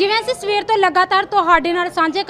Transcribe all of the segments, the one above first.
ਜਿਵੇਂ ਅਸੀਂ ਸਵੇਰ ਤੋਂ ਲਗਾਤਾਰ ਤੁਹਾਡੇ ਨਾਲ ਸਾਂਝੇ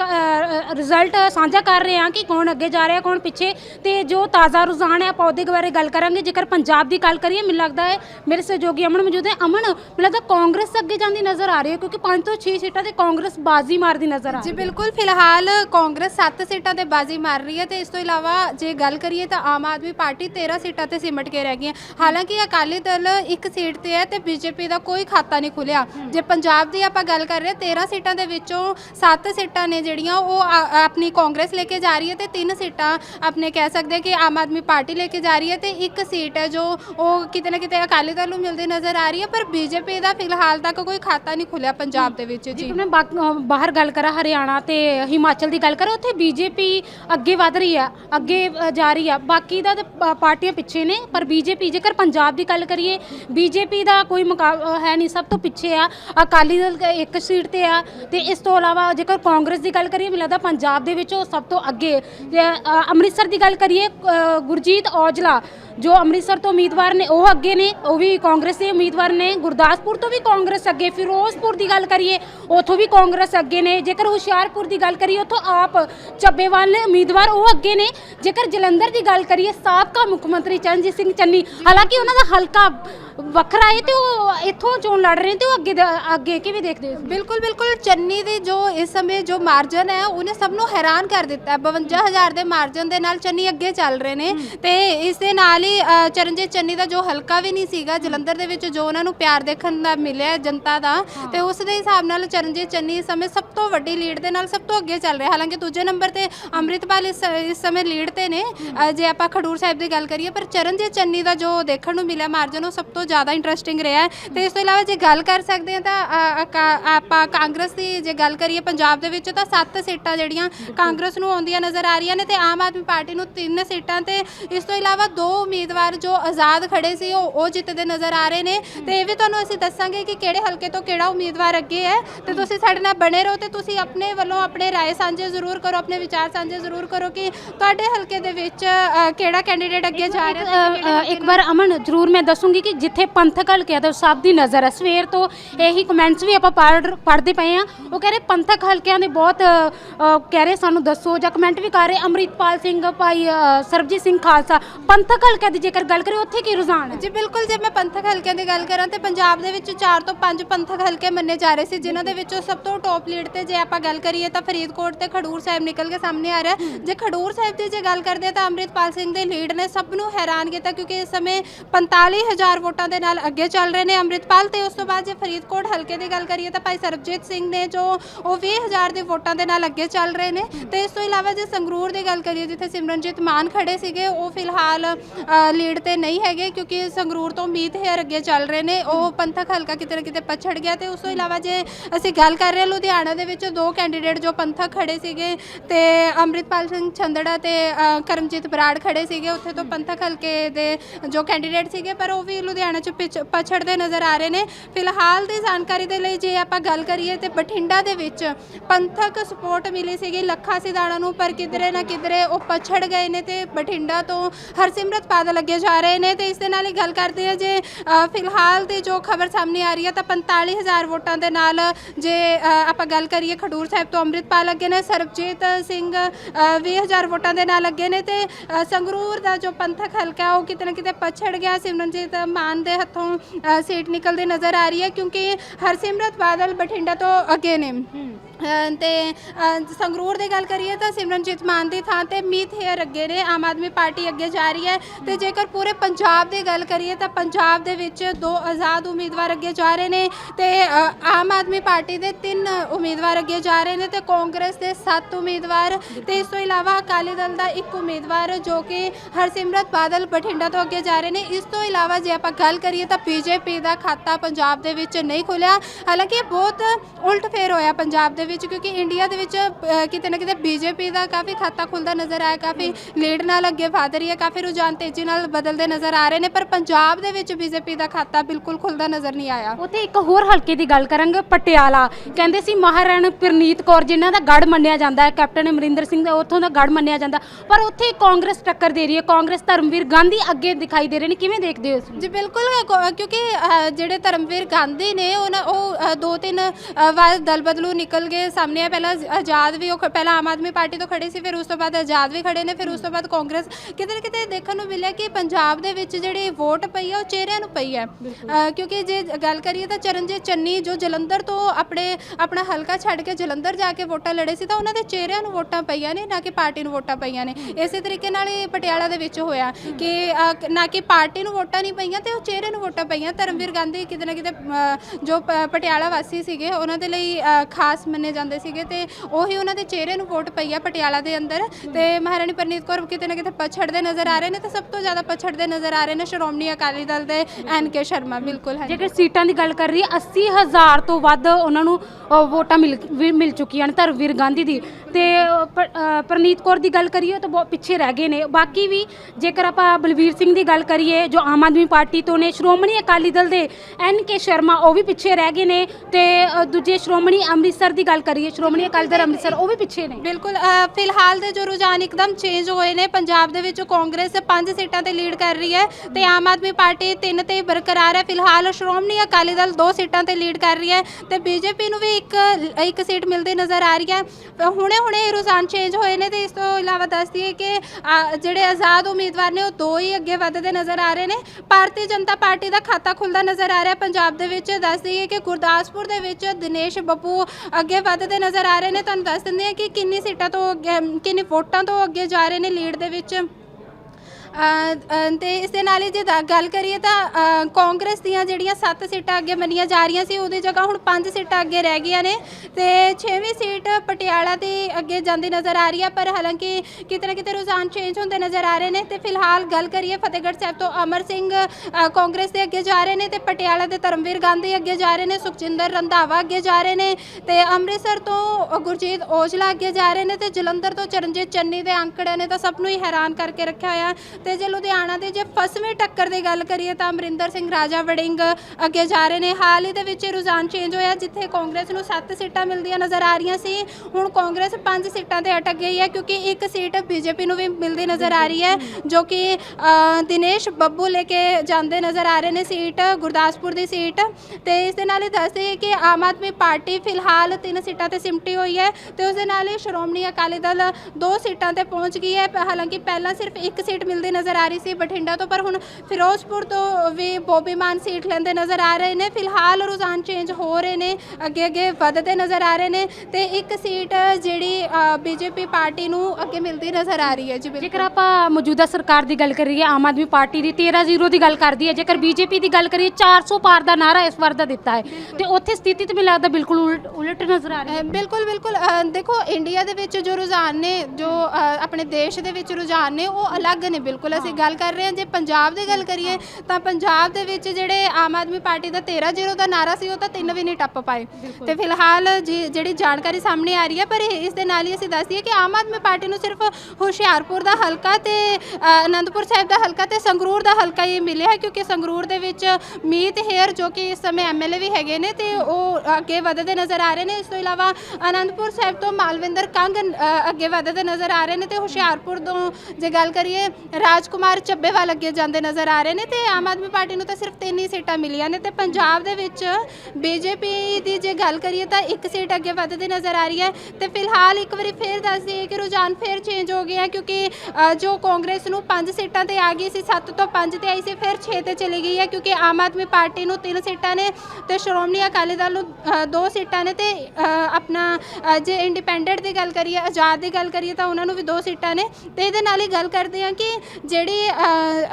ਰਿਜ਼ਲਟ ਸਾਂਝਾ ਕਰ ਰਹੇ ਹਾਂ ਕਿ ਕੌਣ ਅੱਗੇ ਜਾ ਰਿਹਾ ਕੌਣ ਪਿੱਛੇ ਤੇ ਜੋ ਤਾਜ਼ਾ ਰੁਝਾਨ ਹੈ ਉਹਦੇ ਬਾਰੇ ਗੱਲ ਕਰਾਂਗੇ। ਜੇਕਰ ਪੰਜਾਬ ਦੀ ਗੱਲ ਕਰੀਏ ਮੈਨੂੰ ਲੱਗਦਾ ਹੈ ਮੇਰੇ ਸਹਿਯੋਗੀ ਅਮਨ ਮੌਜੂਦ ਹੈ। ਅਮਨ ਮੈਨੂੰ ਲੱਗਦਾ ਕਾਂਗਰਸ ਅੱਗੇ ਜਾਂਦੀ ਨਜ਼ਰ ਆ ਰਹੀ ਹੈ ਕਿਉਂਕਿ 5 ਤੋਂ 6 ਸੀਟਾਂ ਤੇ ਕਾਂਗਰਸ ਬਾਜ਼ੀ ਮਾਰਦੀ ਨਜ਼ਰ ਆ ਜੀ ਰਹੀ ਹੈ। ਬਿਲਕੁਲ। ਫਿਲਹਾਲ ਕਾਂਗਰਸ 7 ਸੀਟਾਂ ਤੇ ਬਾਜ਼ੀ ਮਾਰ ਰਹੀ ਹੈ ਤੇ ਇਸ ਤੋਂ ਇਲਾਵਾ ਜੇ ਗੱਲ ਕਰੀਏ ਤਾਂ ਆਮ ਆਦਮੀ ਪਾਰਟੀ 13 ਸੀਟਾਂ ਤੇ ਸਿਮਟ ਕੇ ਰਹਿ ਗਈ ਹੈ। ਹਾਲਾਂਕਿ ਅਕਾਲੀ ਦਲ ਇੱਕ ਸੀਟ ਤੇ ਹੈ ਤੇ ਬੀਜੇਪੀ ਦਾ ਕੋਈ ਖਾਤਾ ਨਹੀਂ ਖੁੱਲਿਆ ਜੇ ਪੰਜਾਬ ਦੀ ਆਪਾਂ ਗੱਲ ਕਰ ਰਹੇ 13 ਸੀਟਾਂ ਦੇ ਵਿੱਚੋਂ 7 ਸੀਟਾਂ ਨੇ ਜਿਹੜੀਆਂ ਉਹ ਆ- ਆਪਣੀ ਕਾਂਗਰਸ ਲੈ ਕੇ ਜਾ ਰਹੀ ਹੈ ਤੇ 3 ਸੀਟਾਂ ਆਪਣੇ ਕਹਿ ਸਕਦੇ ਹਾਂ ਕਿ ਆਮ ਆਦਮੀ ਪਾਰਟੀ ਲੈ ਕੇ ਜਾ ਰਹੀ ਹੈ ਤੇ ਇੱਕ ਸੀਟ ਹੈ ਜੋ ਉਹ ਕਿਤੇ ਨਾ ਕਿਤੇ ਅਕਾਲੀ ਦਲ ਨੂੰ ਮਿਲਦੀ ਨਜ਼ਰ ਆ ਰਹੀ ਹੈ ਪਰ ਬੀਜੇਪੀ ਦਾ ਫਿਲਹਾਲ ਤੱਕ ਕੋਈ ਖਾਤਾ ਨਹੀਂ ਖੁੱਲਿਆ ਪੰਜਾਬ ਦੇ ਵਿੱਚ ਜੀ ਮੈਂ ਬਾਕ- ਬਾਹਰ ਗੱਲ ਕਰਾਂ ਹਰਿਆਣਾ ਤੇ ਹਿਮਾਚਲ ਦੀ ਗੱਲ ਕਰਾਂ ਉੱਥੇ ਬੀਜੇਪੀ ਅੱਗੇ ਵਧ ਰਹੀ ਆ ਅੱਗੇ ਅ, ਜਾ ਰਹੀ ਆ ਬਾਕੀ ਦਾ ਤਾਂ ਪ- ਪਾਰਟੀਆਂ ਪਿੱਛੇ ਨੇ ਪਰ ਬੀਜੇਪੀ ਜੇਕਰ ਪੰਜਾਬ ਦੀ ਗੱਲ ਕਰੀਏ ਬੀਜੇਪੀ ਦਾ ਕੋਈ ਮੁਕਾਬਲਾ ਹੈ ਨਹੀਂ ਸਭ ਤੋਂ ਪਿੱਛੇ ਆ। ਅਕਾਲੀ ਦਲ ਕ- ਇੱਕ ਸੀਟ ਤੇ ਆ ਤੇ ਇਸ ਤੋਂ ਇਲਾਵਾ ਜੇਕਰ ਕਾਂਗਰਸ ਦੀ ਗੱਲ ਕਰੀਏ ਮੈਨੂੰ ਲੱਗਦਾ ਪੰਜਾਬ ਦੇ ਵਿੱਚ ਉਹ ਸਭ ਤੋਂ ਅੱਗੇ ਤੇ, ਅ, ਅੰਮ੍ਰਿਤਸਰ ਦੀ ਗੱਲ ਕਰੀਏ ਅ, ਗੁਰਜੀਤ ਔਜਲਾ ਜੋ ਅੰਮ੍ਰਿਤਸਰ ਤੋਂ ਉਮੀਦਵਾਰ ਨੇ ਉਹ ਅੱਗੇ ਨੇ ਉਹ ਵੀ ਕਾਂਗਰਸ ਦੇ ਉਮੀਦਵਾਰ ਨੇ ਗੁਰਦਾਸਪੁਰ ਤੋਂ ਵੀ ਕਾਂਗਰਸ ਅੱਗੇ ਫਿਰੋਜ਼ਪੁਰ ਦੀ ਗੱਲ ਕਰੀਏ ਉਥੋਂ ਵੀ ਕਾਂਗਰਸ ਅੱਗੇ ਨੇ ਜੇਕਰ ਹੁਸ਼ਿਆਰਪੁਰ ਦੀ ਗੱਲ ਕਰੀਏ ਉਥੋਂ ਆਪ ਚੱਬੇਵਾਲ ਨੇ ਉਮੀਦਵਾਰ ਉਹ ਅੱਗੇ ਨੇ ਜੇਕਰ ਜਲੰਧਰ ਦੀ ਗੱਲ ਕਰੀਏ ਸਾਬਕਾ ਮੁੱਖ ਮੰਤਰੀ ਚਰਨਜੀਤ ਸਿੰਘ ਚੰਨੀ ਹਾਲਾਂਕਿ ਉਹਨਾਂ ਦਾ ਹਲਕਾ ਵੱਖਰਾ ਹੈ ਤੇ ਉਹ ਇੱਥੋਂ ਚੋਣ ਲੜ ਰਹੇ ਤੇ ਉਹ ਅੱਗੇ ਦਾ- ਅੱਗੇ ਕਿਵੇਂ ਦੇਖਦੇ ਹੋ ਬਿਲਕੁਲ ਬਿਲਕੁਲ। ਚੰਨੀ ਦੀ ਜੋ ਇਸ ਸਮੇਂ ਜੋ ਮਾਰਜਨ ਹੈ ਉਹਨੇ ਸਭ ਨੂੰ ਹੈਰਾਨ ਕਰ ਦਿੱਤਾ। ਹੈ 52000 ਦੇ ਮਾਰਜਨ ਦੇ ਨਾਲ ਚੰਨੀ ਅੱਗੇ ਚੱਲ ਰਹੇ ਨੇ ਤੇ ਇਸ ਦੇ ਨਾਲ ਹੀ ਅ, ਚਰਨਜੀਤ ਚੰਨੀ ਦਾ ਜੋ ਹਲਕਾ ਵੀ ਨਹੀਂ ਸੀਗਾ ਜਲੰਧਰ ਦੇ ਵਿੱਚ ਜੋ ਉਹਨਾਂ ਨੂੰ ਪਿਆਰ ਦੇਖਣ ਦਾ ਮਿਲਿਆ ਜਨਤਾ ਦਾ ਤੇ ਉਸ ਦੇ ਹਿਸਾਬ ਨਾਲ ਚਰਨਜੀਤ ਚੰਨੀ ਇਸ ਸਮੇਂ ਸਭ ਤੋਂ ਵੱਡੀ ਲੀਡ ਦੇ ਨਾਲ ਸਭ ਤੋਂ ਅੱਗੇ ਚੱਲ ਰਿਹਾ। ਹਾਲਾਂਕਿ ਦੂਜੇ ਨੰਬਰ ਤੇ ਅੰਮ੍ਰਿਤਪਾਲ ਇਸ ਇਸ ਸਮੇਂ ਲੀਡ ਤੇ ਨੇ। ਅ, ਜੇ ਆਪਾਂ ਖਡੂਰ ਸਾਹਿਬ ਦੀ ਗੱਲ ਕਰੀਏ ਪਰ ਚਰਨਜੀਤ ਚੰਨੀ ਦਾ ਜੋ ਦੇਖਣ ਨੂੰ ਮਿਲਿਆ ਮਾਰਜਨ ਉਹ ਸਭ ਤੋਂ ਜ਼ਿਆਦਾ ਇੰਟਰਸਟਿੰਗ ਰਿਹਾ ਹੈ। ਤੇ ਇਸ ਤੋਂ ਇਲਾਵਾ ਜੇ ਗੱਲ ਕਰ ਸਕਦੇ ਹਾਂ ਤਾਂ ਅ, ਅ, ਕਾ- ਆਪਾਂ ਕਾਂਗਰਸ ਦੀ ਜੇ ਗੱਲ ਕਰੀਏ ਪੰਜਾਬ ਦੇ ਵਿੱਚ ਤਾਂ 7 ਸੀਟਾਂ ਜਿਹੜੀਆਂ ਕਾਂਗਰਸ ਨੂੰ ਆਉਂਦੀਆਂ ਨਜ਼ਰ ਆ ਰਹੀਆਂ ਨੇ ਤੇ ਆਮ ਆਦਮੀ ਪਾਰਟੀ ਨੂੰ 3 ਸੀਟਾਂ ਤੇ ਇਸ ਤੋਂ ਇਲਾਵਾ ਦੋ ਉਮੀਦਵਾਰ ਜੋ ਆਜ਼ਾਦ ਖੜੇ ਸੀ ਉਹ ਉਹ ਜਿੱਤਦੇ ਨਜ਼ਰ ਆ ਰਹੇ ਨੇ। ਤੇ ਇਹ ਵੀ ਤੁਹਾਨੂੰ ਅਸੀਂ ਦੱਸਾਂਗੇ ਕਿ ਕਿਹੜੇ ਹਲਕੇ ਤੋਂ ਕਿਹੜਾ ਉਮੀਦਵਾਰ ਅੱਗੇ ਹੈ। ਤੇ ਤੁਸੀਂ ਸਾਡੇ ਨਾਲ ਬਣੇ ਰਹੋ ਤੇ ਤੁਸੀਂ ਆਪਣੇ ਵੱਲੋਂ ਆਪਣੇ ਰਾਏ ਸਾਂਝੇ ਜ਼ਰੂਰ ਕਰੋ ਆਪਣੇ ਵਿਚਾਰ ਸਾਂਝੇ ਜ਼ਰੂਰ ਕਰੋ ਕਿ ਤੁਹਾਡੇ ਹਲਕੇ ਦੇ ਵਿੱਚ ਅ, ਕਿਹੜਾ ਕੈਂਡੀਡੇਟ ਅੱਗੇ ਜਾ ਰਿਹਾ ਤੇ ਕਿਹੜੇ ਅ, ਇੱਕ ਵਾਰ ਅਮਨ ਜਰੂਰ ਮੈਂ ਦੱਸੂੰਗੀ ਕਿ ਜਿੱਥੇ ਪੰਥਕ ਹਲਕੇ ਆ ਤੇ ਸਭ ਦੀ ਨਜ਼ਰ ਹੈ। ਸਵੇਰ ਤੋਂ ਇਹੀ ਕਮੈਂਟਸ ਵੀ ਆਪਾਂ ਪੜ੍ਹ- ਪੜ੍ਹਦੇ ਪਏ ਆ ਉਹ ਕਹਿ ਰਹੇ ਪੰਥਕ ਹਲਕਿਆਂ ਦੇ ਬਹੁਤ ਅ, ਕਹਿ ਰਹੇ ਸਾਨੂੰ ਦੱਸੋ ਜਾਂ ਕਮੈਂਟ ਵੀ ਕਰ ਰਹੇ ਅੰਮ੍ਰਿਤਪਾਲ ਸਿੰਘ ਭਾਈ ਅ, ਸਰਬਜੀਤ ਸਿੰਘ ਖਾਲਸਾ। ਪੰਥਕ ਹਲਕਿਆਂ ਦੀ ਜੇਕਰ ਗੱਲ ਕਰੀਏ ਉੱਥੇ ਕੀ ਰੁਝਾਨ ਹੈ? ਜੀ ਬਿਲਕੁਲ ਜੇ ਮੈਂ ਪੰਥਕ ਹਲਕਿਆਂ ਦੀ ਗੱਲ ਕਰਾਂ ਤੇ ਪੰਜਾਬ ਦੇ ਵਿੱਚ 4 ਤੋਂ 5 ਪੰਥਕ ਹਲਕੇ ਮੰਨੇ ਜਾ ਰਹੇ ਸੀ ਜਿਨ੍ਹਾਂ ਦੇ ਵਿੱਚੋਂ ਸਭ ਤੋਂ ਟੌਪ ਲੀਡ ਤੇ ਜੇ ਆਪਾਂ ਗੱਲ ਕਰੀਏ ਤਾਂ ਫਰੀਦਕੋਟ ਤੇ ਖਡੂਰ ਸਾਹਿਬ ਨਿਕਲ ਕੇ ਸਾਹਮਣੇ ਆ ਰਿਹਾ ਜੇ ਖਡੂਰ ਸਾਹਿਬ ਦੀ ਜੇ ਗੱਲ ਕਰਦੇ ਹਾਂ ਤਾਂ ਅੰਮ੍ਰਿਤਪਾਲ ਸਿੰਘ ਦੇ ਲੀਡ ਨੇ ਸਭ ਨੂੰ ਹੈਰਾਨ ਕੀਤਾ ਕਿਉਂਕਿ ਇਸ ਸਮੇਂ 45000 ਵੋਟਾਂ ਦੇ ਨਾਲ ਅੱਗੇ ਚੱਲ ਰਹੇ ਨੇ ਅੰਮ੍ਰਿਤਪਾਲ ਤੇ ਉਸ ਤੋਂ ਬਾਅਦ ਜੇ ਫਰੀਦਕੋਟ ਹਲਕੇ ਦੀ ਗੱਲ ਕਰੀਏ ਤਾਂ ਭਾਈ ਸਰਬਜੀਤ ਸਿੰਘ ਨੇ ਜੋ ਉਹ 20000 ਦੇ ਵੋਟਾਂ ਦੇ ਨਾਲ ਅੱਗੇ ਚੱਲ ਰਹੇ ਨੇ ਤੇ ਇਸ ਤੋਂ ਇਲਾਵਾ ਜੇ ਸੰਗਰੂਰ ਦੀ ਗੱਲ ਕਰੀਏ ਜਿੱਥੇ ਸਿਮਰਨਜੀਤ ਮਾਨ ਖੜੇ ਸੀਗੇ, ਉਹ ਫਿਲਹਾਲ ਲੀਡ ਤੇ ਨਹੀਂ ਹੈਗੇ ਕਿਉਂਕਿ ਸੰਗਰੂਰ ਤੋਂ ਮੀਤ ਹੈਰ ਅੱਗੇ ਚੱਲ ਰਹੇ ਨੇ। ਉਹ ਪੰਥਕ ਹਲਕਾ ਕਿਤੇ ਨਾ ਕਿਤੇ ਪਛੜ ਗਿਆ ਤੇ ਉਸ ਤੋਂ ਇਲਾਵਾ ਜੇ ਅਸੀਂ ਗੱਲ ਕਰ ਰਹੇ ਲੁਧਿਆਣਾ ਦੇ ਵਿੱਚ ਦੋ ਕੈਂਡੀਡੇਟ ਜੋ ਪੰਥਕ ਖੜੇ ਸੀਗੇ ਤੇ ਅੰਮ੍ਰਿਤਪਾਲ ਸਿੰਘ ਛੰਦੜਾ ਤੇ ਕਰਮਜੀਤ ਬਰਾੜ ਖੜੇ ਸੀਗੇ। ਉੱਥੇ ਤੋਂ ਪੰਥਕ ਹਲਕੇ ਦੇ ਜੋ ਕੈਂਡੀਡੇਟ ਸੀਗੇ, ਪਰ ਉਹ ਵੀ ਲੁਧਿਆਣਾ ਚ ਪਿਛ- ਪਛੜਦੇ ਨਜ਼ਰ ਆ ਰਹੇ ਨੇ। ਫਿਲਹਾਲ ਦੀ ਜਾਣਕਾਰੀ ਦੇ ਲਈ ਜੇ ਆਪਾਂ ਗੱਲ ਕਰੀਏ ਤੇ ਬਠਿੰਡਾ ਦੇ ਵਿੱਚ ਪੰਥਕ ਸਪੋਰਟ ਮਿਲੀ ਸੀਗੀ ਲੱਖਾ ਸਿਧਾਣਾ ਨੂੰ ਪਰ ਕਿਧਰੇ ਨਾ ਕਿਧਰੇ ਉਹ ਪਛੜ ਗਏ ਨੇ ਤੇ ਬਠਿੰਡਾ ਤੋਂ ਹਰਸਿਮਰਤ ਬਾਦਲ ਅੱਗੇ ਜਾ ਰਹੇ ਨੇ। ਤੇ ਇਸ ਦੇ ਨਾਲ ਹੀ ਗੱਲ ਕਰਦੇ ਹਾਂ ਜੇ ਅ, ਫਿਲਹਾਲ ਦੀ ਜੋ ਖਬਰ ਸਾਹਮਣੇ ਆ ਰਹੀ ਹੈ ਤਾਂ 45000 ਵੋਟਾਂ ਦੇ ਨਾਲ ਜੇ ਅ, ਆਪਾਂ ਗੱਲ ਕਰੀਏ ਖਡੂਰ ਸਾਹਿਬ ਤੋਂ ਅੰਮ੍ਰਿਤਪਾਲ ਅੱਗੇ ਨੇ ਸਰਬਜੀਤ ਸਿੰਘ ਅ, 20000 ਵੋਟਾਂ ਦੇ ਨਾਲ ਅੱਗੇ ਨੇ ਤੇ ਅ, ਸੰਗਰੂਰ ਦਾ ਜੋ ਪੰਥਕ ਹਲਕਾ ਹੈ, ਉਹ ਕਿਤੇ ਨਾ ਕਿਤੇ ਪਛੜ ਗਿਆ। ਸਿਮਰਨਜੀਤ ਮਾਨ ਦੇ ਹੱਥੋਂ ਅ, ਸੀਟ ਨਿਕਲਦੀ ਨਜ਼ਰ ਆ ਰਹੀ ਹੈ ਕਿਉਂਕਿ ਹਰਸਿਮਰਤ ਬਾਦਲ ਬਠਿੰਡਾ ਤੋਂ ਅੱਗੇ ਨੇ। ਅ, ਤੇ ਸੰਗਰੂਰ ਦੀ ਗੱਲ ਕਰੀਏ ਤਾਂ ਸਿਮਰਨਜੀਤ ਮਾਨ ਦੀ ਥਾਂ ਤੇ ਮੀਤ ਹੇਅਰ ਅੱਗੇ ਨੇ, ਆਮ ਆਦਮੀ ਪਾਰਟੀ ਅੱਗੇ ਜਾ ਰਹੀ ਹੈ। ਤੇ ਜੇਕਰ ਪੂਰੇ ਪੰਜਾਬ ਦੀ ਗੱਲ ਕਰੀਏ ਤਾਂ ਪੰਜਾਬ ਦੇ ਵਿੱਚ ਦੋ ਆਜ਼ਾਦ ਉਮੀਦਵਾਰ ਅੱਗੇ ਜਾ ਰਹੇ ਨੇ ਤੇ ਆਮ ਆਦਮੀ ਪਾਰਟੀ ਦੇ ਤਿੰਨ ਉਮੀਦਵਾਰ ਅੱਗੇ ਜਾ ਰਹੇ ਨੇ ਤੇ ਕਾਂਗਰਸ ਦੇ ਸੱਤ ਉਮੀਦਵਾਰ ਤੇ ਇਸ ਤੋਂ ਇਲਾਵਾ ਅਕਾਲੀ ਦਲ ਦਾ ਇੱਕ ਉਮੀਦਵਾਰ ਜੋ ਕਿ ਹਰਸਿਮਰਤ ਬਾਦਲ ਬਠਿੰਡਾ ਤੋਂ ਅੱਗੇ ਜਾ ਰਹੇ ਨੇ। ਇਸ ਤੋਂ ਇਲਾਵਾ ਜੇ ਆਪਾਂ ਗੱਲ ਕਰੀਏ ਤਾਂ ਬੀਜੇਪੀ ਦਾ ਖਾਤਾ ਪੰਜਾਬ ਦੇ ਵਿੱਚ ਨਹੀਂ ਖੁੱਲਿਆ। ਹਾਲਾਂਕਿ ਇਹ ਬਹੁਤ ਉਲਟ ਫੇਰ ਹੋਇਆ ਪੰਜਾਬ ਦੇ ਵਿੱਚ ਕਿਉਂਕਿ ਇੰਡੀਆ ਦੇ ਵਿੱਚ ਅ, ਕਿਤੇ ਨਾ ਕਿਤੇ ਬੀਜੇਪੀ ਦਾ ਕਾਫੀ ਖਾਤਾ ਖੁੱਲਦਾ ਨਜ਼ਰ ਆਇਆ ਕਾਫੀ ਲੀਡ ਨਾਲ ਅੱਗੇ ਵਧ ਰਹੀ ਹੈ ਕਾਫੀ ਰੁਝਾਨ ਤੇਜ਼ੀ ਨਾਲ ਬਦਲਦੇ ਨਜ਼ਰ ਆ ਰਹੇ ਨੇ ਪਰ ਪੰਜਾਬ ਦੇ ਵਿੱਚ ਬੀਜੇਪੀ ਦਾ ਖਾਤਾ ਬਿਲਕੁਲ ਖੁੱਲਦਾ ਨਜ਼ਰ ਨਹੀਂ ਆਇਆ। ਉੱਥੇ ਇੱਕ ਹੋਰ ਹਲਕੇ ਦੀ ਗੱਲ ਕਰਾਂਗੇ ਪਟਿਆਲਾ। ਕਹਿੰਦੇ ਸੀ ਮਹਾਰਾਣਾ ਪ੍ਰਨੀਤ ਕੌਰ ਜਿਨ੍ਹਾਂ ਦਾ ਗੜ ਮੰਨਿਆ ਜਾਂਦਾ ਹੈ ਕੈਪਟਨ ਅਮਰਿੰਦਰ ਸਿੰਘ ਦਾ ਉੱਥੋਂ ਦਾ ਗੜ ਮੰਨਿਆ ਜਾਂਦਾ। ਪਰ ਉੱਥੇ ਕਾਂਗਰਸ ਟੱਕਰ ਦੇ ਰਹੀ ਹੈ ਕਾਂਗਰਸ ਧਰਮਵੀਰ ਗਾਂਧੀ ਅੱਗੇ ਦਿਖਾਈ ਦੇ ਰਹੇ ਨੇ ਕਿਵੇਂ ਦੇਖਦੇ ਹੋ ਇਸ ਨੂੰ? ਜੀ ਬਿਲਕੁਲ ਕੋ- ਕਿਉਂਕਿ ਅ, ਜਿਹੜੇ ਧਰਮਵੀਰ ਗਾਂਧੀ ਨੇ ਉਹਨਾਂ ਉਹ ਦੋ ਤਿੰਨ ਵਾਰ ਦਲ ਬਦਲੂ ਨਿਕਲ ਗਏ ਸਾਹਮਣੇ ਆ ਪਹਿਲਾਂ ਆਜ਼ਾਦ ਵੀ ਉਹ ਖ- ਪਹਿਲਾਂ ਆਮ ਆਦਮੀ ਪਾਰਟੀ ਤੋਂ ਖੜੇ ਸੀ ਫਿਰ ਉਸ ਤੋਂ ਬਾਅਦ ਆਜ਼ਾਦ ਵੀ ਖੜੇ ਨੇ ਫਿਰ ਉਸ ਤੋਂ ਬਾਅਦ ਕਾਂਗਰਸ। ਕਿਤੇ ਨਾ ਕਿਤੇ ਦੇਖਣ ਨੂੰ ਮਿਲਿਆ ਕਿ ਪੰਜਾਬ ਦੇ ਵਿੱਚ ਜਿਹੜੀ ਵੋਟ ਪਈ ਆ ਉਹ ਚਿਹਰਿਆਂ ਨੂੰ ਪਈ ਹੈ ਅ, ਕਿਉਂਕਿ ਜੇ ਗੱਲ ਕਰੀਏ ਤਾਂ ਚਰਨਜੀਤ ਚੰਨੀ ਜੋ ਜਲੰਧਰ ਤੋਂ ਆਪਣੇ ਆਪਣਾ ਹਲਕਾ ਛੱਡ ਕੇ ਜਲੰਧਰ ਜਾ ਕੇ ਵੋਟਾਂ ਲੜੇ ਸੀ ਤਾਂ ਉਹਨਾਂ ਦੇ ਚਿਹਰਿਆਂ ਨੂੰ ਵੋਟਾਂ ਪਈਆਂ ਨੇ ਨਾ ਕਿ ਪਾਰਟੀ ਨੂੰ ਵੋਟਾਂ ਪਈਆਂ ਨੇ। ਇਸੇ ਤਰੀਕੇ ਨਾਲ ਇਹ ਪਟਿਆਲਾ ਦੇ ਵਿੱਚ ਹੋਇਆ ਕਿ ਅ, ਨਾ ਕਿ ਪਾਰਟੀ ਨੂੰ ਵੋਟਾਂ ਨਹੀਂ ਪਈਆਂ ਤੇ ਉਹ ਚਿਹਰੇ ਨੂੰ ਵੋਟਾਂ ਪਈਆਂ। ਧਰਮਵੀਰ ਗਾਂਧੀ ਕਿਤੇ ਨਾ ਕਿਤੇ ਅ, ਜੋ ਪ- ਪਟਿਆਲਾ ਵਾਸੀ ਸੀਗੇ ਉਹਨਾਂ ਦੇ ਲਈ ਅ, ਖਾਸ ਮੰਨੇ ਜਾਂਦੇ ਸੀਗੇ ਤੇ ਉਹੀ ਉਹਨਾਂ ਦੇ ਚਿਹਰੇ ਨੂੰ ਵੋਟ ਪਈ ਆ ਪਟਿਆਲਾ ਦੇ ਅੰਦਰ ਤੇ ਮਹਾਰਾਣੀ ਪ੍ਰਨੀਤ ਕੌਰ ਕਿਤੇ ਨਾ ਕਿਤੇ ਪਛੜਦੇ ਨਜ਼ਰ ਆ ਰਹੇ ਨੇ ਤੇ ਸਭ ਤੋਂ ਜ਼ਿਆਦਾ ਪਛੜਦੇ ਨਜ਼ਰ ਆ ਰਹੇ ਨੇ ਸ਼੍ਰੋਮਣੀ ਅਕਾਲੀ ਦਲ ਦੇ ਐਨ ਕੇ ਸ਼ਰਮਾ, ਬਿਲਕੁਲ ਹੈ ਜੇਕਰ ਸੀਟਾਂ ਦੀ ਗੱਲ ਕਰ ਰਹੀ ਹੈ 80000 ਤੋਂ ਵੱਧ ਉਹਨਾਂ ਨੂੰ ਵੋਟਾਂ ਮਿਲ ਮਿਲ ਚੁੱਕੀਆਂ ਨੇ ਧਰਮਵੀਰ ਗਾਂਧੀ ਦੀ। ਤੇ ਪਰਨੀਤ ਕੌਰ ਦੀ ਗੱਲ ਕਰੀਏ ਤਾਂ ਬਹੁਤ ਪਿੱਛੇ ਰਹਿ ਗਏ ਨੇ। ਬਾਕੀ ਵੀ ਜੇਕਰ ਆਪਾਂ ਬਲਵੀਰ ਸਿੰਘ ਦੀ ਗੱਲ ਕਰੀਏ, ਜੋ ਆਮ ਆਦਮੀ ਪਾਰਟੀ ਤੋਂ ਨੇ, ਸ਼੍ਰੋਮਣੀ ਅਕਾਲੀ ਦਲ ਦੇ ਐਨ ਕੇ ਸ਼ਰਮਾ, ਉਹ ਵੀ ਪਿੱਛੇ ਰਹਿ ਗਏ ਨੇ ਤੇ ਦੂਜੇ ਸ਼੍ਰੋਮਣੀ ਅੰਮ੍ਰਿਤਸਰ ਦੀ ਗੱਲ ਕਰੀਏ ਸ਼੍ਰੋਮਣੀ ਅਕਾਲੀ ਦਲ ਅੰਮ੍ਰਿਤਸਰ ਉਹ ਵੀ ਪਿੱਛੇ ਨੇ। ਬਿਲਕੁਲ ਅ, ਫਿਲਹਾਲ ਦੇ ਜੋ ਰੁਝਾਨ ਇੱਕਦਮ ਚੇਂਜ ਹੋਏ ਨੇ ਪੰਜਾਬ ਦੇ ਵਿੱਚ ਕਾਂਗਰਸ 5 ਸੀਟਾਂ ਤੇ ਲੀਡ ਕਰ ਰਹੀ ਹੈ ਤੇ ਆਮ ਆਦਮੀ ਪਾਰਟੀ 3 ਤੇ ਬਰਕਰਾਰ ਹੈ। ਫਿਲਹਾਲ ਸ਼੍ਰੋਮਣੀ ਅਕਾਲੀ ਦਲ ਦੋ ਸੀਟਾਂ ਤੇ ਲੀਡ ਕਰ ਰਹੀ ਹੈ ਤੇ ਬੀਜੇਪੀ ਨੂੰ ਵੀ ਇੱਕ ਇੱਕ ਸੀਟ ਮਿਲਦੀ ਨਜ਼ਰ ਆ ਰਹੀ ਹੈ। ਹੁਣੇ ਹੁਣੇ ਇਹ ਰੁਝਾਨ ਚੇਂਜ ਹੋਏ ਨੇ ਤੇ ਇਸ ਤੋਂ ਇਲਾਵਾ ਦੱਸ ਦਈਏ ਕਿ ਅ, ਜਿਹੜੇ ਆਜ਼ਾਦ ਉਮੀਦਵਾਰ ਨੇ ਉਹ ਦੋ ਹੀ ਅੱਗੇ ਵੱਧਦੇ ਨਜ਼ਰ ਆ ਰਹੇ ਨੇ। ਭਾਰਤੀ ਜਨਤਾ ਪਾਰਟੀ ਦਾ ਖਾਤਾ ਖੁੱਲਦਾ ਨਜ਼ਰ ਆ ਰਿਹਾ। ਪੰਜਾਬ ਦੇ ਵਿੱਚ ਦੱਸ ਦਈਏ ਕਿ ਗੁਰਦਾਸਪੁਰ ਦੇ ਵਿੱਚ ਦਿਨੇਸ਼ ਬੱਬੂ ਅੱਗੇ ਵੱਧਦੇ ਨਜ਼ਰ ਆ ਰਹੇ ਨੇ? ਤੁਹਾਨੂੰ ਦੱਸ ਦਿੰਦੇ ਆ ਕਿ ਕਿੰਨੀ ਸੀਟਾਂ ਤੋਂ ਅੱਗੇ- ਕਿੰਨੀ ਵੋਟਾਂ ਤੋਂ ਅੱਗੇ ਜਾ ਰਹੇ ਨੇ ਲੀਡ ਦੇ ਵਿੱਚ? ਤੇ ਇਸ ਦੇ ਨਾਲ ਹੀ ਜੇ ਦਾ- ਗੱਲ ਕਰੀਏ ਤਾਂ ਅ, ਕਾਂਗਰਸ ਦੀਆਂ ਜਿਹੜੀਆਂ 7 ਸੀਟਾਂ ਅੱਗੇ ਮੰਨੀਆਂ ਜਾ ਰਹੀਆਂ ਸੀ ਉਹਦੀ ਜਗ੍ਹਾ ਹੁਣ 5 ਸੀਟਾਂ ਅੱਗੇ ਰਹਿ ਗਈਆਂ ਨੇ ਤੇ 6ਵੀਂ ਸੀਟ ਪਟਿਆਲਾ ਦੀ ਅੱਗੇ ਜਾਂਦੀ ਨਜ਼ਰ ਆ ਰਹੀ ਹੈ ਪਰ ਹਾਲਾਂਕਿ ਕਿਤੇ ਨਾ ਕਿਤੇ ਰੁਝਾਨ ਚੇਂਜ ਹੁੰਦੇ ਨਜ਼ਰ ਆ ਰਹੇ ਨੇ ਤੇ ਫਿਲਹਾਲ ਗੱਲ ਕਰੀਏ ਫਤਿਹਗੜ੍ਹ ਸਾਹਿਬ ਤੋਂ ਅਮਰ ਸਿੰਘ ਅ, ਕਾਂਗਰਸ ਦੇ ਅੱਗੇ ਜਾ ਰਹੇ ਨੇ ਤੇ ਪਟਿਆਲਾ ਦੇ ਧਰਮਵੀਰ ਗਾਂਧੀ ਅੱਗੇ ਜਾ ਰਹੇ ਨੇ ਸੁਖਜਿੰਦਰ ਰੰਧਾਵਾ ਅੱਗੇ ਜਾ ਰਹੇ ਨੇ ਤੇ ਅੰਮ੍ਰਿਤਸਰ ਤੋਂ ਗੁਰਜੀਤ ਔਜਲਾ ਅੱਗੇ ਜਾ ਰਹੇ ਨੇ ਤੇ ਜਲੰਧਰ ਤੋਂ ਚਰਨਜੀਤ ਚੰਨੀ ਦੇ ਅੰਕੜਿਆਂ ਨੇ ਤਾਂ ਸਭ ਨੂੰ ਹੀ ਹੈਰਾਨ ਕਰਕੇ ਰੱਖਿਆ ਹੋਇਆ। ਤੇ ਜੇ ਲੁਧਿਆਣਾ ਦੇ ਜੇ ਫਸਵੀਂ ਟੱਕਰ ਦੀ ਗੱਲ ਕਰੀਏ ਤਾਂ ਅਮਰਿੰਦਰ ਸਿੰਘ ਰਾਜਾ ਵੜਿੰਗ ਅੱਗੇ ਜਾ ਰਹੇ ਨੇ। ਹਾਲ ਹੀ ਦੇ ਵਿੱਚ ਇਹ ਰੁਝਾਨ ਚੇਂਜ ਹੋਇਆ ਜਿੱਥੇ ਕਾਂਗਰਸ ਨੂੰ 7 ਸੀਟਾਂ ਮਿਲਦੀਆਂ ਨਜ਼ਰ ਆ ਰਹੀਆਂ ਸੀ। ਹੁਣ ਕਾਂਗਰਸ 5 ਸੀਟਾਂ ਤੇ ਅਟਕ ਗਈ ਹੈ ਕਿਉਂਕਿ ਇੱਕ ਸੀਟ ਬੀਜੇਪੀ ਨੂੰ ਵੀ ਮਿਲਦੀ ਨਜ਼ਰ ਆ ਰਹੀ ਹੈ ਜੋ ਕਿ ਦਿਨੇਸ਼ ਬੱਬੂ ਲੈ ਕੇ ਜਾਂਦੇ ਨਜ਼ਰ ਆ ਰਹੇ ਨੇ ਸੀਟ ਗੁਰਦਾਸਪੁਰ ਦੀ ਸੀਟ। ਤੇ ਇਸ ਦੇ ਨਾਲ ਹੀ ਦੱਸ ਦਈਏ ਕਿ ਆਮ ਆਦਮੀ ਪਾਰਟੀ ਫਿਲਹਾਲ ਤਿੰਨ ਸੀਟਾਂ ਤੇ ਸਿਮਟੀ ਹੋਈ ਹੈ ਤੇ ਉਸ ਦੇ ਨਾਲ ਹੀ ਸ਼੍ਰੋਮਣੀ ਅਕਾਲੀ ਦਲ ਦੋ ਸੀਟਾਂ ਤੇ ਪਹੁੰਚ ਗਈ ਹੈ। ਹਾਲਾਂਕਿ ਪਹਿਲਾਂ ਸਿਰਫ ਇੱਕ ਸੀਟ ਮਿਲਦੀ ਨਜ਼ਰ ਆ ਰਹੀ ਸੀ ਬਠਿੰਡਾ ਤੋਂ ਪਰ ਹੁਣ ਫਿਰੋਜ਼ਪੁਰ ਤੋਂ ਵੀ ਬੋਬੀ ਮਾਨ ਸੀਟ ਲੈਂਦੇ ਨਜ਼ਰ ਆ ਰਹੇ ਨੇ। ਫਿਲਹਾਲ ਰੁਝਾਨ ਚੇਂਜ ਹੋ ਰਹੇ ਨੇ ਅੱਗੇ ਅੱਗੇ ਵੱਧਦੇ ਨਜ਼ਰ ਆ ਰਹੇ ਨੇ ਤੇ ਇੱਕ ਸੀਟ ਜਿਹੜੀ ਬੀਜੇਪੀ ਪਾਰਟੀ ਨੂੰ ਅੱਗੇ ਮਿਲਦੀ ਨਜ਼ਰ ਆ ਰਹੀ ਹੈ ਜੀ ਜੇਕਰ ਆਪਾਂ ਮੌਜੂਦਾ ਸਰਕਾਰ ਦੀ ਗੱਲ ਕਰੀਏ ਆਮ ਆਦਮੀ ਪਾਰਟੀ ਦੀ 13-0 ਦੀ ਗੱਲ ਕਰਦੀ ਹੈ ਜੇਕਰ ਬੀਜੇਪੀ ਦੀ ਗੱਲ ਕਰੀਏ 400 ਪਾਰ ਦਾ ਨਾਰਾ ਇਸ ਵਾਰ ਦਾ ਦਿੱਤਾ ਹੈ। ਤੇ ਉੱਥੇ ਸਥਿਤੀ ਤੇ ਮੈਨੂੰ ਲੱਗਦਾ ਬਿਲਕੁਲ ਉਲਟ ਉਲਟ ਨਜ਼ਰ ਆ ਰਹੀ ਹੈ। ਬਿਲਕੁਲ ਬਿਲਕੁਲ। ਦੇਖੋ ਇੰਡੀਆ ਦੇ ਵਿੱਚ ਜੋ ਰੁਝਾਨ ਨੇ ਜੋ ਆਪਣੇ ਦੇਸ਼ ਦੇ ਵਿੱਚ ਰੁਝਾਨ ਨੇ ਉਹ ਅਲੱਗ ਨੇ ਬਿਲਕੁਲ। ਅਸੀਂ ਗੱਲ ਕਰ ਰਹੇ ਹਾਂ। ਜੇ ਪੰਜਾਬ ਦੀ ਗੱਲ ਕਰੀਏ ਤਾਂ ਪੰਜਾਬ ਦੇ ਵਿੱਚ ਜਿਹੜੇ ਆਮ ਆਦਮੀ ਪਾਰਟੀ ਦਾ 13-0 ਦਾ ਨਾਰਾ ਸੀ ਉਹ ਤਾਂ ਤਿੰਨ ਵੀ ਨਹੀਂ ਟੱਪ ਪਾਏ। ਤੇ ਫਿਲਹਾਲ ਜੀ- ਜਿਹੜੀ ਜਾਣਕਾਰੀ ਸਾਹਮਣੇ ਆ ਰਹੀ ਹੈ ਪਰ ਇਹ- ਇਸ ਦੇ ਨਾਲ ਹੀ ਅਸੀਂ ਦੱਸ ਦਈਏ ਕਿ ਆਮ ਆਦਮੀ ਪਾਰਟੀ ਨੂੰ ਸਿਰਫ ਹੁਸ਼ਿਆਰਪੁਰ ਦਾ ਹਲਕਾ ਤੇ ਅ, ਅਨੰਦਪੁਰ ਸਾਹਿਬ ਦਾ ਹਲਕਾ ਤੇ ਸੰਗਰੂਰ ਦਾ ਹਲਕਾ ਹੀ ਮਿਲਿਆ ਹੈ ਕਿਉਂਕਿ ਸੰਗਰੂਰ ਦੇ ਵਿੱਚ ਮੀਤ ਹੇਅਰ ਜੋ ਕਿ ਇਸ ਸਮੇਂ ਐਮਐਲਏ ਵੀ ਹੈਗੇ ਨੇ ਤੇ ਉਹ ਅੱਗੇ ਵਧਦੇ ਨਜ਼ਰ ਆ ਰਹੇ ਨੇ। ਇਸ ਤੋਂ ਇਲਾਵਾ ਅਨੰਦਪੁਰ ਸਾਹਿਬ ਤੋਂ ਮਾਲਵਿੰਦਰ ਕੰਗ ਅ, ਅੱਗੇ ਵਧਦੇ ਨਜ਼ਰ ਆ ਰਹੇ ਨੇ ਤੇ ਹੁਸ਼ਿਆਰਪੁਰ ਤੋਂ ਜੇ ਗੱਲ ਕਰੀਏ ਰਾਜਕੁਮਾਰ ਚੱਬੇਵਾਲ ਅੱਗੇ ਜਾਂਦੇ ਨਜ਼ਰ ਆ ਰਹੇ ਨੇ ਤੇ ਆਮ ਆਦਮੀ ਪਾਰਟੀ ਨੂੰ ਤਾਂ ਸਿਰਫ ਤਿੰਨ ਹੀ ਸੀਟਾਂ ਮਿਲੀਆਂ ਨੇ ਤੇ ਪੰਜਾਬ ਦੇ ਵਿੱਚ ਬੀਜੇਪੀ ਦੀ ਜੇ ਗੱਲ ਕਰੀਏ ਤਾਂ ਇੱਕ ਸੀਟ ਅੱਗੇ ਵੱਧਦੀ ਨਜ਼ਰ ਆ ਰਹੀ ਹੈ ਤੇ ਫਿਲਹਾਲ ਇੱਕ ਵਾਰੀ ਫੇਰ ਦੱਸ ਦਈਏ ਕਿ ਰੁਝਾਨ ਫੇਰ ਚੇਂਜ ਹੋ ਗਿਆ ਕਿਉਂਕਿ ਜੋ ਕਾਂਗਰਸ ਨੂੰ 5 ਸੀਟਾਂ ਤੇ ਆ ਗਈ ਸੀ 7 ਤੋਂ 5 ਤੇ ਆਈ ਸੀ, ਫਿਰ 6 ਤੇ ਚਲੀ ਗਈ ਹੈ ਕਿਉਂਕਿ ਆਮ ਆਦਮੀ ਪਾਰਟੀ ਨੂੰ 3 ਸੀਟਾਂ ਨੇ ਤੇ ਸ਼੍ਰੋਮਣੀ ਅਕਾਲੀ ਦਲ ਨੂੰ 2 ਸੀਟਾਂ ਨੇ ਤੇ ਆਪਣਾ ਜੇ ਇੰਡੀਪੈਂਡੈਂਟ ਦੀ ਗੱਲ ਕਰੀਏ, ਆਜ਼ਾਦ ਦੀ ਗੱਲ ਕਰੀਏ ਤਾਂ ਉਹਨਾਂ ਨੂੰ ਵੀ 2 ਸੀਟਾਂ ਨੇ ਤੇ ਇਹਦੇ ਨਾਲ ਹੀ ਗੱਲ ਕਰਦੇ ਹਾਂ ਕਿ ਜਿਹੜੀ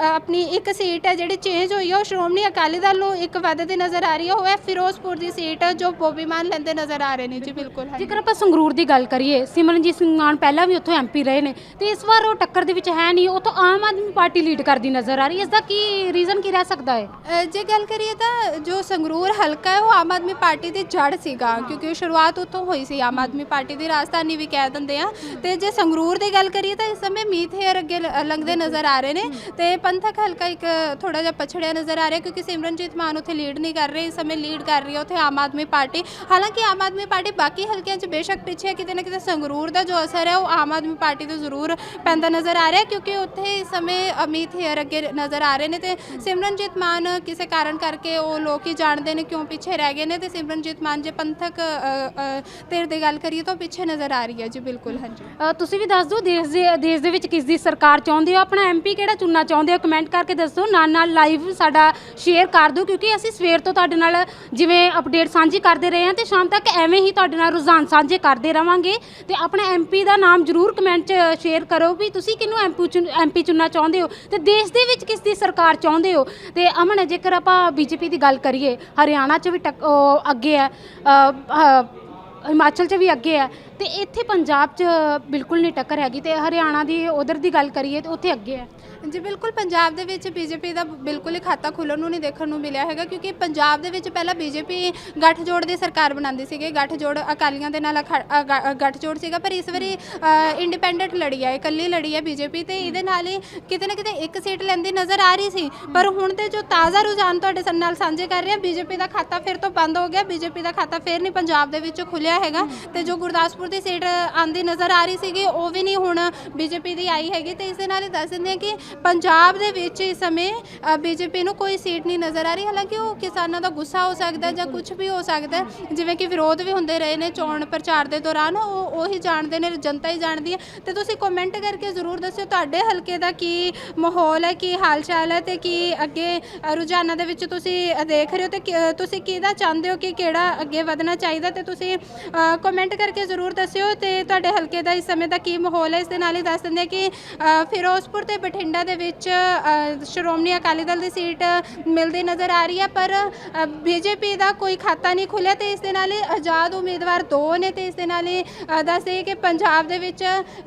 ਆਪਣੀ ਇੱਕ ਸੀਟ ਹੈ ਜਿਹੜੀ ਚੇਂਜ ਹੋਈ ਹੈ ਉਹ ਸ਼੍ਰੋਮਣੀ ਅਕਾਲੀ ਦਲ ਨੂੰ ਇੱਕ ਵੱਧਦੀ ਨਜ਼ਰ ਆ ਰਹੀ ਹੈ ਉਹ ਹੈ ਫਿਰੋਜ਼ਪੁਰ ਦੀ ਸੀਟ ਜੋ ਬੋਬੀ ਮਾਨ ਲੈਂਦੇ ਨਜ਼ਰ ਆ ਰਹੇ ਨੇ। ਜੀ ਬਿਲਕੁਲ ਜੇਕਰ ਆਪਾਂ ਸੰਗਰੂਰ ਦੀ ਗੱਲ ਕਰੀਏ ਸਿਮਰਨਜੀਤ ਸਿੰਘ ਮਾਨ ਪਹਿਲਾਂ ਵੀ ਉੱਥੋਂ ਐਮਪੀ ਰਹੇ ਨੇ ਤੇ ਇਸ ਵਾਰ ਉਹ ਟੱਕਰ ਦੇ ਵਿੱਚ ਹੈ ਨਹੀਂ ਉਹ ਤਾਂ ਆਮ ਆਦਮੀ ਪਾਰਟੀ ਲੀਡ ਕਰਦੀ ਨਜ਼ਰ ਆ ਰਹੀ ਹੈ। ਇਸ ਦਾ ਕੀ ਰੀਜ਼ਨ ਕੀ ਰਹਿ ਸਕਦਾ ਹੈ? ਜੇ ਗੱਲ ਕਰੀਏ ਤਾਂ ਜੋ ਸੰਗਰੂਰ ਹਲਕਾ ਹੈ ਉਹ ਆਮ ਆਦਮੀ ਪਾਰਟੀ ਦੀ ਜੜ ਸੀਗਾ ਕਿਉਂਕਿ ਸ਼ੁਰੂਆਤ ਉੱਥੋਂ ਹੋਈ ਸੀ। ਆਮ ਆਦਮੀ ਪਾਰਟੀ ਦੀ ਰਾਜਧਾਨੀ ਵੀ ਕਹਿ ਦਿੰਦੇ ਆ। ਤੇ ਜੇ ਸੰਗਰੂਰ ਦੀ ਗੱਲ ਕਰੀਏ ਤਾਂ ਇਸ ਸਮੇਂ ਹੇਅਰ ਅੱਗੇ ਲੰਘਦੇ ਨਜ਼ਰ ਆ ਰਹੇ ਨੇ ਤੇ ਪੰਥਕ ਹਲਕਾ ਇੱਕ ਥੋੜਾ ਜਿਹਾ ਪਛੜਿਆ ਨਜ਼ਰ ਆ ਰਿਹਾ ਕਿਉਂਕਿ ਸਿਮਰਨਜੀਤ ਮਾਨ ਉੱਥੇ ਲੀਡ ਨਹੀਂ ਕਰ ਰਹੇ ਇਸ ਸਮੇਂ ਲੀਡ ਕਰ ਰਹੀ ਹੈ ਉੱਥੇ ਆਮ ਆਦਮੀ ਪਾਰਟੀ। ਹਾਲਾਂਕਿ ਆਮ ਆਦਮੀ ਪਾਰਟੀ ਬਾਕੀ ਹਲਕਿਆਂ 'ਚ ਬੇਸ਼ੱਕ ਪਿੱਛੇ ਕਿਤੇ ਨਾ ਕਿਤੇ ਸੰਗਰੂਰ ਦਾ ਜੋ ਅਸਰ ਹੈ ਉਹ ਆਮ ਆਦਮੀ ਪਾਰਟੀ ਤੇ ਜ਼ਰੂਰ ਪੈਂਦਾ ਨਜ਼ਰ ਆ ਰਿਹਾ ਕਿਉਂਕਿ ਉੱਥੇ ਇਸ ਸਮੇਂ ਅਮੀਤ ਹੇਅਰ ਅੱਗੇ ਨਜ਼ਰ ਆ ਰਹੇ ਨੇ ਤੇ ਸਿਮਰਨਜੀਤ ਮਾਨ ਕਿਸੇ ਕਾਰਨ ਕਰਕੇ ਉਹ ਲੋਕ ਹੀ ਜਾਣਦੇ ਨੇ ਕਿਉਂ ਪਿੱਛੇ ਰਹਿ ਗਏ ਨੇ ਤੇ ਸਿਮਰਨਜੀਤ ਮਾਨ ਜੇ ਪੰਥਕ ਧਿਰ ਦੀ ਗੱਲ ਕਰੀਏ ਤਾਂ ਪਿੱਛੇ ਨਜ਼ਰ ਆ ਰਹੀ ਹੈ। ਜੀ ਬਿਲਕੁਲ ਹਾਂਜੀ। ਤੁਸੀਂ ਵੀ ਦੱਸ ਦਿਓ ਦੇਸ਼ ਦੇ ਦੇਸ਼ ਦੇ ਵਿੱਚ ਕਿਸ ਦੀ ਸਰਕਾਰ ਚਾਹੁੰਦੇ ਹੋ? ਆਪਣਾ ਆਪਣਾ ਐਮਪੀ ਕਿਹੜਾ ਚੁਣਨਾ ਚਾਹੁੰਦੇ ਹੋ? ਕਮੈਂਟ ਕਰਕੇ ਦੱਸੋ। ਨਾਲ ਨਾਲ ਲਾਈਵ ਸਾਡਾ ਸ਼ੇਅਰ ਕਰ ਦਿਓ, ਕਿਉਂਕਿ ਅਸੀਂ ਸਵੇਰ ਤੋਂ ਤੁਹਾਡੇ ਨਾਲ ਜਿਵੇਂ ਅਪਡੇਟ ਸਾਂਝੀ ਕਰਦੇ ਰਹੇ ਹਾਂ ਤੇ ਸ਼ਾਮ ਤੱਕ ਐਵੇਂ ਹੀ ਤੁਹਾਡੇ ਨਾਲ ਰੁਝਾਨ ਸਾਂਝੇ ਕਰਦੇ ਰਵਾਂਗੇ। ਤੇ ਆਪਣਾ ਐਮਪੀ ਦਾ ਨਾਮ ਜਰੂਰ ਕਮੈਂਟ 'ਚ ਸ਼ੇਅਰ ਕਰੋ ਵੀ ਤੁਸੀਂ ਕਿਹਨੂੰ ਐਮਪੀ ਐਮਪੀ ਚੁਣਨਾ ਚਾਹੁੰਦੇ ਹੋ? ਤੇ ਦੇਸ਼ ਦੇ ਵਿੱਚ ਕਿਸ ਦੀ ਸਰਕਾਰ ਚਾਹੁੰਦੇ ਹੋ? ਤੇ ਅਮਨ, ਜੇਕਰ ਆਪਾਂ ਬੀਜੇਪੀ ਦੀ ਗੱਲ ਕਰੀਏ, ਹਰਿਆਣਾ 'ਚ ਵੀ ਟੱਕ- ਅੱਗੇ ਹੈ। ਹਿਮਾਚਲ 'ਚ ਵੀ ਅੱਗੇ ਹੈ ਤੇ ਇੱਥੇ ਪੰਜਾਬ 'ਚ ਬਿਲਕੁਲ ਨਹੀਂ ਟੱਕਰ ਹੈਗੀ ਤੇ ਹਰਿਆਣਾ ਦੀ ਉਧਰ ਦੀ ਗੱਲ ਕਰੀਏ ਤੇ ਉੱਥੇ ਅੱਗੇ ਹੈ ਜੀ ਬਿਲਕੁਲ ਪੰਜਾਬ ਦੇ ਵਿੱਚ ਬੀਜੇਪੀ ਦਾ ਬਿਲਕੁਲ ਹੀ ਖਾਤਾ ਖੁੱਲ੍ਹਣ ਨੂੰ ਨਹੀਂ ਦੇਖਣ ਨੂੰ ਮਿਲਿਆ ਹੈਗਾ ਕਿਉਂਕਿ ਪੰਜਾਬ ਦੇ ਵਿੱਚ ਪਹਿਲਾਂ ਬੀਜੇਪੀ ਗੱਠਜੋੜ ਦੀ ਸਰਕਾਰ ਬਣਾਉਂਦੀ ਸੀਗੀ। ਗੱਠਜੋੜ ਅਕਾਲੀਆਂ ਦੇ ਨਾਲ ਅਖਾ- ਅ, ਗੱਠਜੋੜ ਸੀਗਾ ਪਰ ਇਸ ਵਾਰੀ ਇੰਡੀਪੈਂਡੈਂਟ ਲੜੀ ਹੈ ਇਕੱਲੀ ਲੜੀ ਹੈ ਬੀਜੇਪੀ ਤੇ ਇਹਦੇ ਨਾਲ ਹੀ ਕਿਤੇ ਨਾ ਕਿਤੇ ਇੱਕ ਸੀਟ ਲੈਂਦੀ ਨਜ਼ਰ ਆ ਰਹੀ ਸੀ। ਪਰ ਹੁਣ ਤੇ ਜੋ ਤਾਜ਼ਾ ਰੁਝਾਨ ਤੁਹਾਡੇ ਸਨ- ਨਾਲ ਸਾਂਝੇ ਕਰ ਰਹੇ ਹਾਂ ਬੀਜੇਪੀ ਦਾ ਖਾਤਾ ਫਿਰ ਤੋਂ ਬੰਦ ਹੋ ਗਿਆ ਬੀਜੇਪੀ ਦਾ ਖਾਤਾ ਫਿਰ ਨਹੀਂ ਪੰਜਾਬ ਦੇ ਵਿੱਚ ਖੁੱਲਿਆ। ਹੈਗਾ ਤੇ ਜੋ ਗੁਰਦਾਸਪੁਰ ਦੀ ਸੀਟ ਆਂਦੀ ਨਜ਼ਰ ਆ ਰਹੀ ਸੀਗੀ ਉਹ ਵੀ ਨਹੀਂ ਹੁਣ ਬੀਜੇਪੀ ਦੀ ਆਈ ਹੈਗੀ ਤੇ ਇਸ ਦੇ ਨਾਲ ਹੀ ਦੱਸ ਦਿੰਦੇ ਹਾਂ ਕਿ ਪੰਜਾਬ ਦੇ ਵਿੱਚ ਇਸ ਸਮੇਂ ਬੀਜੇਪੀ ਨੂੰ ਕੋਈ ਸੀਟ ਨਹੀਂ ਨਜ਼ਰ ਆ ਰਹੀ। ਹਾਲਾਂਕਿ ਉਹ ਕਿਸਾਨਾਂ ਦਾ ਗੁੱਸਾ ਹੋ ਸਕਦਾ ਜਾਂ ਕੁਝ ਵੀ ਹੋ ਸਕਦਾ ਜਿਵੇਂ ਕਿ ਵਿਰੋਧ ਵੀ ਹੁੰਦੇ ਰਹੇ ਨੇ ਚੋਣ ਪ੍ਰਚਾਰ ਦੇ ਦੌਰਾਨ ਉਹ ਉਹੀ ਜਾਣਦੇ ਨੇ ਜਨਤਾ ਹੀ ਜਾਣਦੀ ਹੈ। ਤੇ ਤੁਸੀਂ ਕਮੈਂਟ ਕਰਕੇ ਜ਼ਰੂਰ ਦੱਸਿਓ ਤੁਹਾਡੇ ਹਲਕੇ ਦਾ ਕੀ ਮਾਹੌਲ ਹੈ ਕੀ ਹਾਲ ਚਾਲ ਹੈ ਤੇ ਕੀ ਅੱਗੇ ਅ, ਰੁਝਾਨਾਂ ਦੇ ਵਿੱਚ ਤੁਸੀਂ ਦੇਖ ਰਹੇ ਹੋ ਤੇ ਤੁਸੀਂ ਕਿਹਦਾ ਚਾਹੁੰਦੇ ਹੋ ਕਿ ਕਿਹੜਾ ਅੱਗੇ ਵਧਣਾ ਚਾਹੀਦਾ ਤੇ ਤੁਸੀਂ ਕਮੈਂਟ ਕਰਕੇ ਜ਼ਰੂਰ ਦੱਸਿਓ ਤੇ ਤੁਹਾਡੇ ਹਲਕੇ ਦਾ ਇਸ ਸਮੇਂ ਦਾ ਕੀ ਮਾਹੌਲ ਹੈ? ਇਸ ਦੇ ਨਾਲ ਹੀ ਦੱਸ ਦਿੰਦੇ ਕਿ ਫਿਰੋਜ਼ਪੁਰ ਤੇ ਬਠਿੰਡਾ ਦੇ ਵਿੱਚ ਸ਼੍ਰੋਮਣੀ ਅਕਾਲੀ ਦਲ ਦੀ ਸੀਟ ਮਿਲਦੀ ਨਜ਼ਰ ਆ ਰਹੀ ਹੈ ਪਰ ਬੀਜੇਪੀ ਦਾ ਕੋਈ ਖਾਤਾ ਨਹੀਂ ਖੁੱਲਿਆ ਤੇ ਇਸ ਦੇ ਨਾਲ ਹੀ ਆਜ਼ਾਦ ਉਮੀਦਵਾਰ ਦੋ ਨੇ ਤੇ ਇਸ ਦੇ ਨਾਲ ਹੀ ਅ, ਦੱਸ ਦਈਏ ਕਿ ਪੰਜਾਬ ਦੇ ਵਿੱਚ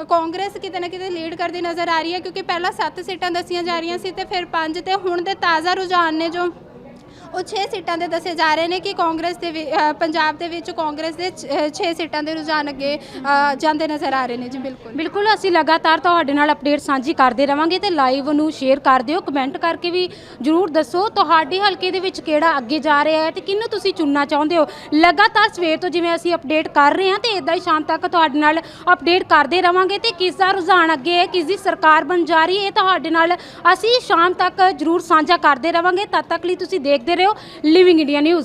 ਕਾਂਗਰਸ ਕਿਤੇ ਨਾ ਕਿਤੇ ਲੀਡ ਕਰਦੀ ਨਜ਼ਰ ਆ ਰਹੀ ਹੈ ਕਿਉਂਕਿ ਪਹਿਲਾਂ 7 ਸੀਟਾਂ ਦੱਸੀਆਂ ਜਾ ਰਹੀਆਂ ਸੀ ਤੇ ਫਿਰ 5 ਤੇ ਹੁਣ ਦੇ ਤਾਜ਼ਾ ਰੁਝਾਨ ਨੇ ਜੋ ਉਹ 6 ਸੀਟਾਂ ਦੇ ਦੱਸੇ ਜਾ ਰਹੇ ਨੇ ਕਿ ਕਾਂਗਰਸ ਦੇ ਵਿ- ਅ, ਪੰਜਾਬ ਦੇ ਵਿੱਚ ਕਾਂਗਰਸ ਦੇ 6 ਸੀਟਾਂ ਦੇ ਰੁਝਾਨ ਅੱਗੇ ਅ, ਜਾਂਦੇ ਨਜ਼ਰ ਆ ਰਹੇ ਨੇ। ਜੀ ਬਿਲਕੁਲ। ਬਿਲਕੁਲ ਅਸੀਂ ਲਗਾਤਾਰ ਤੁਹਾਡੇ ਨਾਲ ਅਪਡੇਟ ਸਾਂਝੀ ਕਰਦੇ ਰਵਾਂਗੇ ਤੇ ਲਾਈਵ ਨੂੰ ਸ਼ੇਅਰ ਕਰ ਦਿਓ। ਕਮੈਂਟ ਕਰਕੇ ਵੀ ਜਰੂਰ ਦੱਸੋ ਤੁਹਾਡੇ ਹਲਕੇ ਦੇ ਵਿੱਚ ਕਿਹੜਾ ਅੱਗੇ ਜਾ ਰਿਹਾ ਹੈ ਤੇ ਕਿਹਨੂੰ ਤੁਸੀਂ ਚੁਣਨਾ ਚਾਹੁੰਦੇ ਹੋ। ਲਗਾਤਾਰ ਸਵੇਰ ਤੋਂ ਜਿਵੇਂ ਅਸੀਂ ਅਪਡੇਟ ਕਰ ਰਹੇ ਹਾਂ ਤੇ ਇਦਾਂ ਹੀ ਸ਼ਾਮ ਤੱਕ ਤੁਹਾਡੇ ਨਾਲ ਅਪਡੇਟ ਕਰਦੇ ਰਵਾਂਗੇ ਤੇ ਕਿਸ ਦਾ ਰੁਝਾਨ ਅੱਗੇ ਹੈ ਕਿਸ ਦੀ ਸਰਕਾਰ ਬਣ ਜਾ ਰਹੀ ਹੈ ਇਹ ਤੁਹਾਡੇ ਨਾਲ ਅਸੀਂ ਸ਼ਾਮ ਤੱਕ ਜਰੂਰ ਸਾਂਝਾ ਕਰਦੇ ਰਵਾਂਗੇ। ਤਦ ਤੱਕ ਲਈ ਤੁਸੀਂ ਦੇਖਦੇ ਰਹੋ। रहे हो लिविंग इंडिया न्यूज़